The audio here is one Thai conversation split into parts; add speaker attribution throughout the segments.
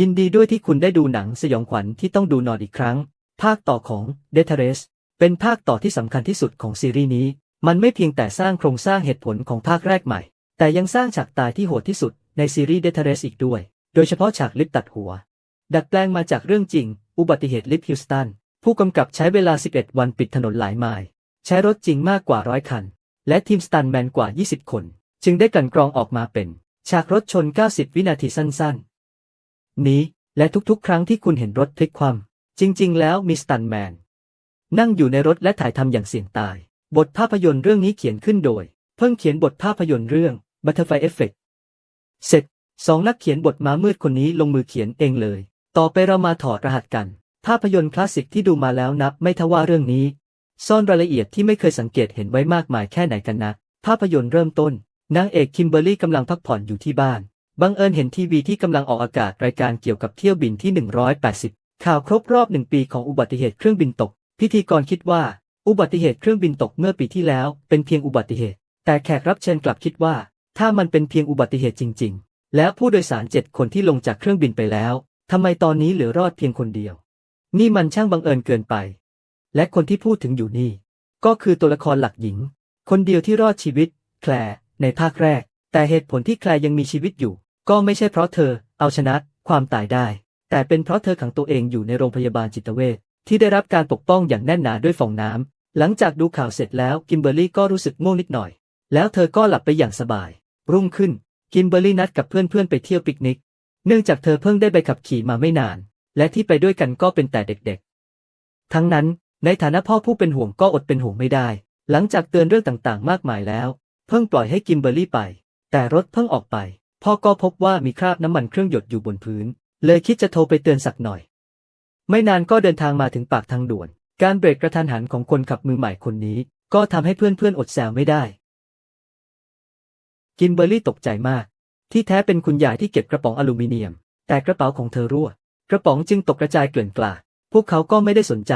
Speaker 1: ยินดีด้วยที่คุณได้ดูหนังสยองขวัญที่ต้องดูนอนอีกครั้ง ภาคต่อของ d e t a r e s เป็นภาคต่อที่สำคัญที่สุดของซีรีส์นี้ มันไม่เพียงแต่สร้างโครงสร้างเหตุผลของภาคแรกใหม่ แต่ยังสร้างฉากตายที่โหดที่สุดในซีรีส์ d e t a r e s อีกด้วย โดยเฉพาะฉากลิฟตัดหัว ดัดแปลงมาจากเรื่องจริง อุบัติเหตุลิฟต์ฮิวสตัน ผู้กำกับใช้เวลา 11 วันปิดถนนหลายไมล์ใช้รถจริงมากกว่าร้อยคัน และทีมสตันแมนกว่า 20 คน จึงได้กลั่นกรองออกมาเป็น ฉากรถชน 90 วินาทีสั้นๆ นี้ และทุกๆ ครั้งที่คุณเห็นรถพลิกคว่ำจริง ๆ แล้วมีสตันแมน นั่งอยู่ในรถและถ่ายทำอย่างเสี่ยงตาย บทภาพยนตร์เรื่องนี้เขียนขึ้นโดย เพิ่งเขียนบทภาพยนตร์เรื่อง Butterfly Effect เสร็จสองนักเขียนบทมามืดคนนี้ลงมือเขียนเองเลย ต่อไปเรามาถอดรหัสกัน ภาพยนตร์คลาสสิกที่ดูมาแล้วนับไม่ทว่าเรื่องนี้ ซ่อนรายละเอียดที่ไม่เคยสังเกตเห็นไว้มากมายแค่ไหนกันนะ ภาพยนตร์เริ่มต้นนางเอกคิมเบอร์รี่กำลังพักผ่อนอยู่ที่บ้าน บังเอิญเห็นทีวีที่กำลังออกอากาศรายการเกี่ยวกับเที่ยวบินที่ 180 ข่าวครบรอบหนึ่งปีของอุบัติเหตุเครื่องบินตก พิธีกรคิดว่า อุบัติเหตุเครื่องบินตกเมื่อปีที่แล้วเป็นเพียงอุบัติเหตุ แต่แขกรับเชิญกลับคิดว่า ถ้ามันเป็นเพียงอุบัติเหตุจริง ๆ แล้วผู้โดยสารเจ็ดคนที่ลงจากเครื่องบินไปแล้วทำไมตอนนี้เหลือรอดเพียงคนเดียว นี่มันช่างบังเอิญเกินไป และคนที่พูดถึงอยู่นี่ ก็คือตัวละครหลักหญิง คนเดียวที่รอดชีวิต แคลในภาคแรก แต่เหตุผลที่แคลยังมีชีวิตอยู่ ก็ไม่ใช่เพราะเธอเอาชนะความตายได้ แต่เป็นเพราะเธอขังตัวเองอยู่ในโรงพยาบาลจิตเวชที่ได้รับการปกป้องอย่างแน่นหนาด้วยฟองน้ำ หลังจากดูข่าวเสร็จแล้วกิมเบอร์รี่ก็รู้สึกง่วงนิดหน่อย แล้วเธอก็หลับไปอย่างสบาย รุ่งขึ้นกิมเบอร์รี่นัดกับเพื่อนๆไปเที่ยวปิกนิก เนื่องจากเธอเพิ่งได้ใบขับขี่มาไม่นาน และที่ไปด้วยกันก็เป็นแต่เด็กๆ ทั้งนั้นในฐานะพ่อผู้เป็นห่วงก็อดเป็นห่วงไม่ได้ หลังจากเตือนเรื่องต่างๆ มากมายแล้ว เพิ่งปล่อยให้กิมเบอร์รี่ไป แต่รถเพิ่งออกไป พ่อก็พบว่ามีคราบน้ำมันเครื่องหยดอยู่บนพื้น เลยคิดจะโทรไปเตือนสักหน่อย ไม่นานก็เดินทางมาถึงปากทางด่วน การเบรกกระทันหันของคนขับมือใหม่คนนี้ ก็ทำให้เพื่อนๆอดแซวไม่ได้ กิมเบอร์รี่ตกใจมาก ที่แท้เป็นคุณยายที่เก็บกระป๋องอลูมิเนียม แต่กระเป๋าของเธอรั่ว กระป๋องจึงตกกระจายเกลื่อนกลาดพวกเขาก็ไม่ได้สนใจ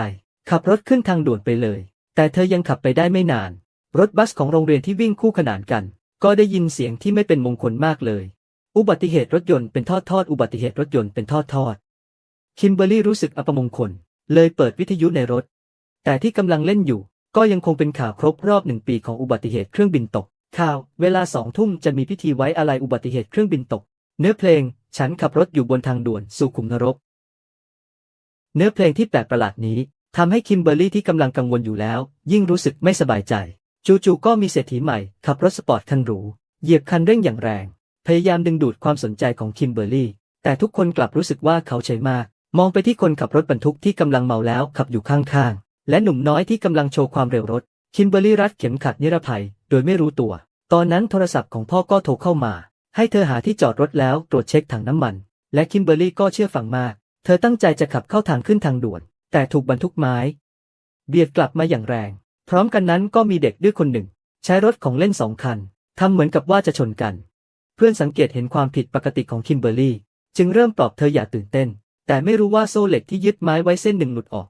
Speaker 1: ขับรถขึ้นทางด่วนไปเลย แต่เธอยังขับไปได้ไม่นาน รถบัสของโรงเรียนที่วิ่งคู่ขนานกัน ก็ได้ยินเสียงที่ไม่เป็นมงคลมากเลย อุบัติเหตุรถยนต์เป็นทอดทอดอุบัติเหตุรถยนต์เป็นทอดทอด คิมเบอร์รี่รู้สึกอัปมงคล เลยเปิดวิทยุในรถ แต่ที่กำลังเล่นอยู่ ก็ยังคงเป็นข่าวครบรอบหนึ่งปีของอุบัติเหตุเครื่องบินตก ข่าว เวลาสองทุ่มจะมีพิธีไว้อาลัยอุบัติเหตุเครื่องบินตก เนื้อเพลง ฉันขับรถอยู่บนทางด่วนสู่ขุมนรก เนื้อเพลงที่แปลกประหลาดนี้ทำให้คิมเบอร์รี่ที่กำลังกังวลอยู่แล้ว ยิ่งรู้สึกไม่สบายใจ จู่ๆก็มีเศรษฐีใหม่ขับรถสปอร์ตคันหรูเหยียบคันเร่งอย่างแรง พยายามดึงดูดความสนใจของคิมเบอร์รี่ แต่ทุกคนกลับรู้สึกว่าเขาเฉยมาก มองไปที่คนขับรถบรรทุกที่กำลังเมาแล้วขับอยู่ข้างๆ และหนุ่มน้อยที่กำลังโชว์ความเร็วรถ คิมเบอร์รี่รัดเข็มขัดนิรภัย โดยไม่รู้ตัว ตอนนั้นโทรศัพท์ของพ่อก็โทรเข้ามา ให้เธอหาที่จอดรถแล้วตรวจเช็คถังน้ำมัน และคิมเบอร์รี่ก็เชื่อฟังมาก เธอตั้งใจจะขับเข้าทางขึ้นทางด่วน แต่ถูกบรรทุกไม้ เบียดกลับมาอย่างแรง พร้อมกันนั้นก็มีเด็กด้วยคนหนึ่ง ใช้รถของเล่นสองคันทำเหมือนกับว่าจะชนกัน เพื่อนสังเกตเห็นความผิดปกติของคิมเบอร์รี่ จึงเริ่มปลอบเธออย่าตื่นเต้น แต่ไม่รู้ว่าโซ่เหล็กที่ยึดไม้ไว้เส้นหนึ่งหลุดออก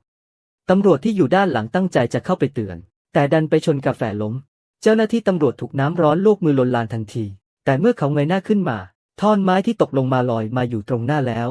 Speaker 1: ตำรวจที่อยู่ด้านหลังตั้งใจจะเข้าไปเตือน แต่ดันไปชนกาแฟล้ม เจ้าหน้าที่ตำรวจถูกน้ำร้อนลวกมือลนลานทันที แต่เมื่อเขาเงยหน้าขึ้นมา ท่อนไม้ที่ตกลงมาลอยมาอยู่ตรงหน้าแล้ว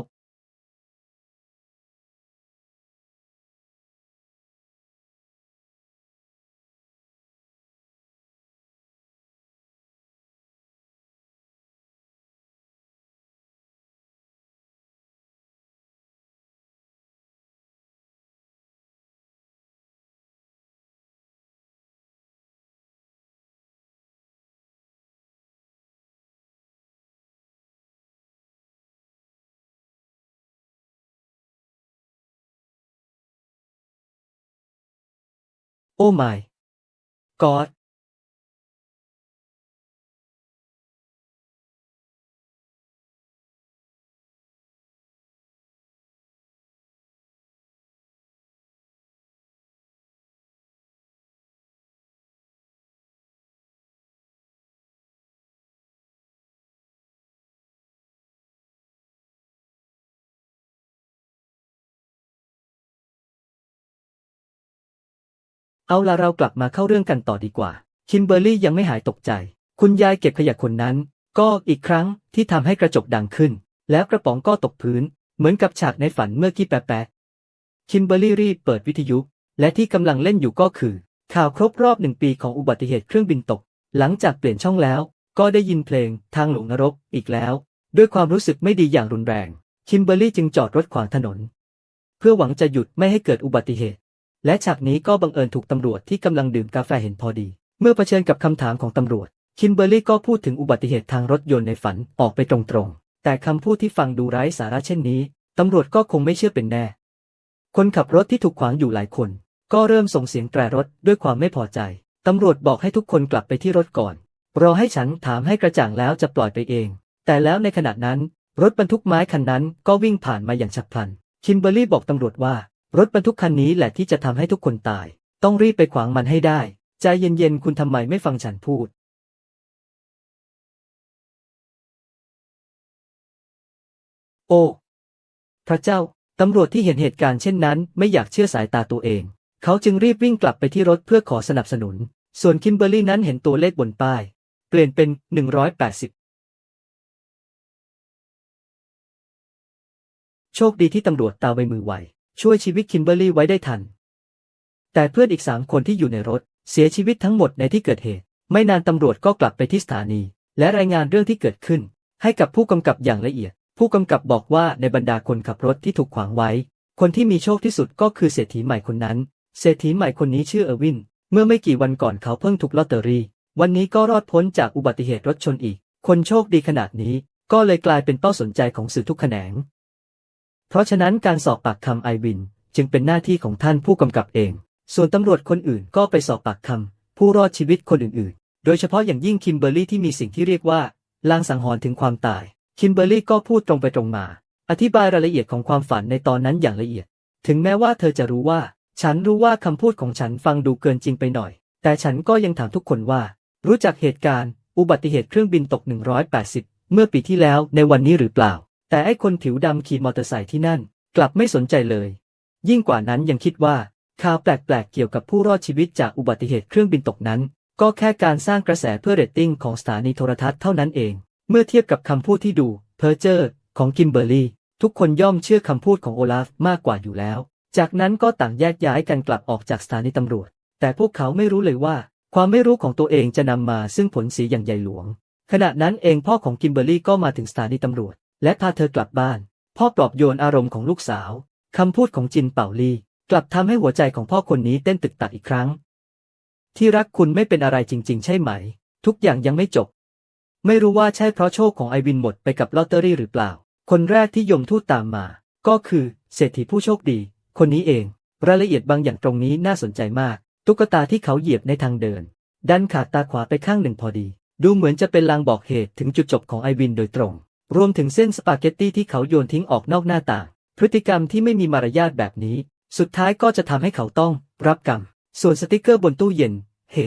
Speaker 1: โอ้ my god เอาละเรากลับมาเข้าเรื่องกันต่อดีกว่า คิมเบอร์รี่ยังไม่หายตกใจ คุณยายเก็บขยะคนนั้น ก็อีกครั้งที่ทำให้กระจกดังขึ้น แล้วกระป๋องก็ตกพื้น เหมือนกับฉากในฝันเมื่อกี้แปะๆคิมเบอร์รี่รีบเปิดวิทยุ และที่กำลังเล่นอยู่ก็คือ ข่าวครบรอบหนึ่งปีของอุบัติเหตุเครื่องบินตก หลังจากเปลี่ยนช่องแล้ว ก็ได้ยินเพลงทางหลวงนรกอีกแล้ว ด้วยความรู้สึกไม่ดีอย่างรุนแรง คิมเบอร์รี่จึงจอดรถขวางถนน เพื่อหวังจะหยุดไม่ให้เกิดอุบัติเหตุ และฉากนี้ก็บังเอิญถูกตำรวจที่กำลังดื่มกาแฟเห็นพอดี เมื่อเผชิญกับคำถามของตำรวจ คิมเบอร์รี่ก็พูดถึงอุบัติเหตุทางรถยนต์ในฝันออกไปตรงๆ แต่คำพูดที่ฟังดูไร้สาระเช่นนี้ ตำรวจก็คงไม่เชื่อเป็นแน่ คนขับรถที่ถูกขวางอยู่หลายคน ก็เริ่มส่งเสียงแตรรถด้วยความไม่พอใจ ตำรวจบอกให้ทุกคนกลับไปที่รถก่อน รอให้ฉันถามให้กระจ่างแล้วจะปล่อยไปเอง แต่แล้วในขณะนั้น รถบรรทุกไม้คันนั้นก็วิ่งผ่านมาอย่างฉับพลัน คิมเบอร์รี่บอกตำรวจว่า รถบรรทุกคันนี้แหละที่จะทำให้ทุกคนตาย ต้องรีบไปขวางมันให้ได้ ใจเย็นๆ คุณทำไมไม่ฟังฉันพูด โอ้ พระเจ้า ตำรวจที่เห็นเหตุการณ์เช่นนั้น ไม่อยากเชื่อสายตาตัวเอง เขาจึงรีบวิ่งกลับไปที่รถเพื่อขอสนับสนุน ส่วนคิมเบอร์รี่นั้นเห็นตัวเลขบนป้าย เปลี่ยนเป็น 180โชคดีที่ตำรวจตามไปมือไว ช่วยชีวิตคิมเบอร์รี่ไว้ได้ทัน แต่เพื่อนอีกสามคนที่อยู่ในรถ เสียชีวิตทั้งหมดในที่เกิดเหตุ ไม่นานตำรวจก็กลับไปที่สถานี และรายงานเรื่องที่เกิดขึ้น ให้กับผู้กำกับอย่างละเอียด ผู้กำกับบอกว่าในบรรดาคนขับรถที่ถูกขวางไว้ คนที่มีโชคที่สุดก็คือเศรษฐีใหม่คนนั้น เศรษฐีใหม่คนนี้ชื่อเออร์วิน เมื่อไม่กี่วันก่อนเขาเพิ่งถูกลอตเตอรี่ วันนี้ก็รอดพ้นจากอุบัติเหตุรถชนอีก คนโชคดีขนาดนี้ ก็เลยกลายเป็นเป้าสนใจของสื่อทุกแขนง เพราะฉะนั้นการสอบปากคำไอวิน จึงเป็นหน้าที่ของท่านผู้กำกับเอง ส่วนตำรวจคนอื่นก็ไปสอบปากคำผู้รอดชีวิตคนอื่นๆ โดยเฉพาะอย่างยิ่งคิมเบอร์รี่ที่มีสิ่งที่เรียกว่าลางสังหรณ์ถึงความตาย คิมเบอร์รี่ก็พูดตรงไปตรงมา อธิบายรายละเอียดของความฝันในตอนนั้นอย่างละเอียด ถึงแม้ว่าเธอจะรู้ว่า ฉันรู้ว่าคำพูดของฉันฟังดูเกินจริงไปหน่อย แต่ฉันก็ยังถามทุกคนว่า รู้จักเหตุการณ์ อุบัติเหตุเครื่องบินตก 180 เมื่อปีที่แล้วในวันนี้หรือเปล่า แต่ไอ้คนผิวดำขี่มอเตอร์ไซค์ที่นั่น กลับไม่สนใจเลย ยิ่งกว่านั้นยังคิดว่าข่าวแปลกๆเกี่ยวกับผู้รอดชีวิตจากอุบัติเหตุเครื่องบินตกนั้น ก็แค่การสร้างกระแสเพื่อเรตติ้งของสถานีโทรทัศน์เท่านั้นเอง เมื่อเทียบกับคำพูดที่ดู เพ้อเจ้อของกิมเบอร์รี่ ทุกคนย่อมเชื่อคำพูดของโอลาฟมากกว่าอยู่แล้ว จากนั้นก็ต่างแยกย้ายกันกลับออกจากสถานีตำรวจ แต่พวกเขาไม่รู้เลยว่า ความไม่รู้ของตัวเองจะนำมาซึ่งผลเสียอย่างใหญ่หลวง ขณะนั้นเองพ่อของกิมเบอร์รี่ก็มาถึงสถานีตำรวจ และพาเธอกลับบ้าน พ่อปลอบโยนอารมณ์ของลูกสาวคำพูดของจินเป่าลี่ กลับทำให้หัวใจของพ่อคนนี้เต้นตึกตักอีกครั้ง ที่รักคุณไม่เป็นอะไรจริง ๆ ใช่ไหม ทุกอย่างยังไม่จบ ไม่รู้ว่าใช่เพราะโชคของไอวินหมดไปกับลอตเตอรี่หรือเปล่า คนแรกที่ยมทูตตามมา ก็คือเศรษฐีผู้โชคดี คนนี้เอง รายละเอียดบางอย่างตรงนี้น่าสนใจมาก ตุ๊กตาที่เขาเหยียบในทางเดิน ดันขาดตาขวาไปข้างหนึ่งพอดี ดูเหมือนจะเป็นลางบอกเหตุถึงจุดจบของไอวินโดยตรง รวมถึงเส้นสปาเกตตี้ที่เขาโยนทิ้งออกนอกหน้าต่าง พฤติกรรมที่ไม่มีมารยาทแบบนี้ สุดท้ายก็จะทำให้เขาต้องรับกรรม ส่วนสติกเกอร์บนตู้เย็น เฮ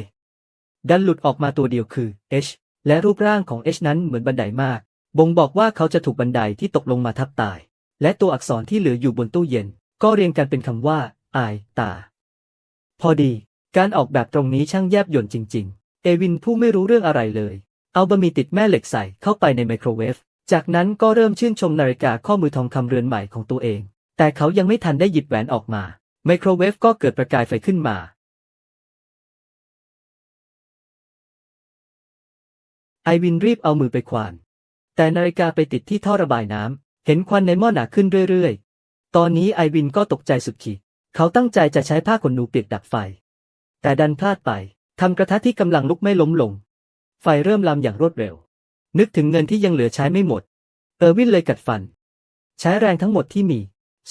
Speaker 1: ดันหลุดออกมาตัวเดียวคือ H และรูปร่างของ H นั้นเหมือนบันไดมาก บ่งบอกว่าเขาจะถูกบันไดที่ตกลงมาทับตาย และตัวอักษรที่เหลืออยู่บนตู้เย็น ก็เรียงกันเป็นคำว่าอายตา พอดี การออกแบบตรงนี้ช่างแยบยลจริง ๆ เอวินผู้ไม่รู้เรื่องอะไรเลย เอาบะหมี่ติดแม่เหล็กใส่เข้าไปในไมโครเวฟ จากนั้นก็เริ่มชื่นชมนาฬิกาข้อมือทองคำเรือนใหม่ของตัวเอง แต่เขายังไม่ทันได้หยิบแหวนออกมา ไมโครเวฟก็เกิดประกายไฟขึ้นมา ไอวินรีบเอามือไปควาน แต่นาฬิกาไปติดที่ท่อระบายน้ำ เห็นควันในหม้อหนาขึ้นเรื่อยๆ ตอนนี้ไอวินก็ตกใจสุดขีด เขาตั้งใจจะใช้ผ้าขนหนูเปียกดับไฟ แต่ดันพลาดไปทำกระทะที่กำลังลุกไม่ล้มลง ไฟเริ่มลามอย่างรวดเร็ว นึกถึงเงินที่ยังเหลือใช้ไม่หมด เออร์วินเลยกัดฟัน ใช้แรงทั้งหมดที่มี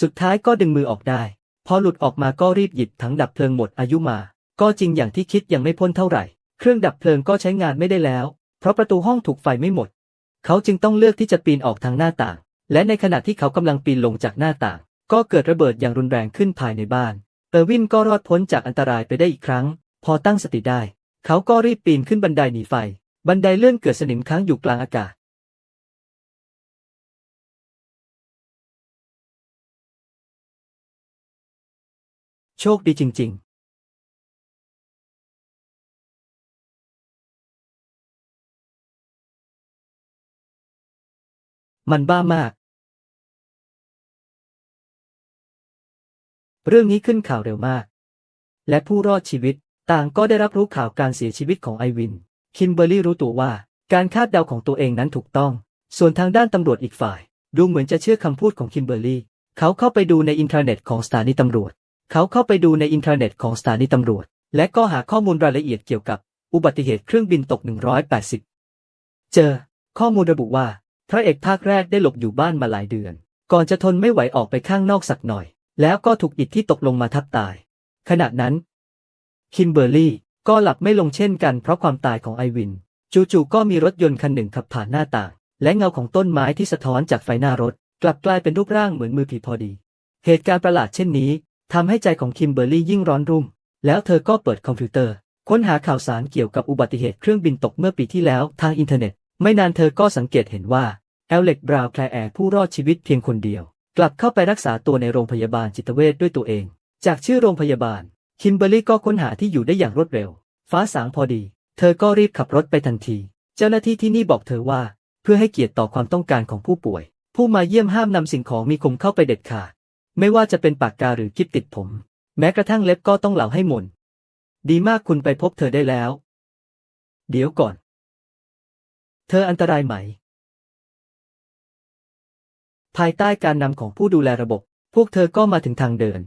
Speaker 1: สุดท้ายก็ดึงมือออกได้ พอหลุดออกมาก็รีบหยิบถังดับเพลิงหมดอายุมา ก็จริงอย่างที่คิดยังไม่พ้นเท่าไหร่ เครื่องดับเพลิงก็ใช้งานไม่ได้แล้ว เพราะประตูห้องถูกไฟไม่หมด เขาจึงต้องเลือกที่จะปีนออกทางหน้าต่าง และในขณะที่เขากำลังปีนลงจากหน้าต่าง ก็เกิดระเบิดอย่างรุนแรงขึ้นภายในบ้าน เออร์วินก็รอดพ้นจากอันตรายไปได้อีกครั้ง พอตั้งสติได้ เขาก็รีบปีนขึ้นบันไดหนีไฟ บันไดเลื่อนเกิดสนิมค้างอยู่กลางอากาศโชคดีจริง ๆ มันบ้ามาก เรื่องนี้ขึ้นข่าวเร็วมาก และผู้รอดชีวิตต่างก็ได้รับรู้ข่าวการเสียชีวิตของไอวิน คิมเบอร์รี่รู้ตัวว่าการคาดเดาของตัวเองนั้นถูกต้อง ส่วนทางด้านตำรวจอีกฝ่าย ดูเหมือนจะเชื่อคำพูดของคิมเบอร์รี่ เขาเข้าไปดูในอินเทอร์เน็ตของสถานีตำรวจ เขาเข้าไปดูในอินเทอร์เน็ตของสถานีตำรวจ และก็หาข้อมูลรายละเอียดเกี่ยวกับอุบัติเหตุเครื่องบินตก 180 เจอ ข้อมูลระบุว่า พระเอกภาคแรกได้หลบอยู่บ้านมาหลายเดือน ก่อนจะทนไม่ไหวออกไปข้างนอกสักหน่อย แล้วก็ถูกอิฐที่ตกลงมาทับตาย ขณะนั้น คิมเบอร์รี่ ก็หลับไม่ลงเช่นกันเพราะความตายของไอวิน จู่ๆก็มีรถยนต์คันหนึ่งขับผ่านหน้าต่างและเงาของต้นไม้ที่สะท้อนจากไฟหน้ารถ กลับกลายเป็นรูปร่างเหมือนมือผีพอดี เหตุการณ์ประหลาดเช่นนี้ทำให้ใจของคิมเบอร์รี่ยิ่งร้อนรุ่ม แล้วเธอก็เปิดคอมพิวเตอร์ ค้นหาข่าวสารเกี่ยวกับอุบัติเหตุเครื่องบินตกเมื่อปีที่แล้วทางอินเทอร์เน็ต ไม่นานเธอก็สังเกตเห็นว่าแอลเล็กบราวน์แคลแอร์ผู้รอดชีวิตเพียงคนเดียว กลับเข้าไปรักษาตัวในโรงพยาบาลจิตเวชด้วยตัวเอง จากชื่อโรงพยาบาล คิมเบอร์รี่ก็ค้นหาที่อยู่ได้อย่างรวดเร็ว ฟ้าสางพอดี เธอก็รีบขับรถไปทันที เจ้าหน้าที่ที่นี่บอกเธอว่า เพื่อให้เกียรติต่อความต้องการของผู้ป่วย ผู้มาเยี่ยมห้ามนำสิ่งของมีคมเข้าไปเด็ดขาด ไม่ว่าจะเป็นปากกาหรือกิ๊บติดผม แม้กระทั่งเล็บก็ต้องเหลาให้หมดดีมากคุณไปพบเธอได้แล้ว เดี๋ยวก่อน เธออันตรายไหม ภายใต้การนำของผู้ดูแลระบบ พวกเธอก็มาถึงทางเดิน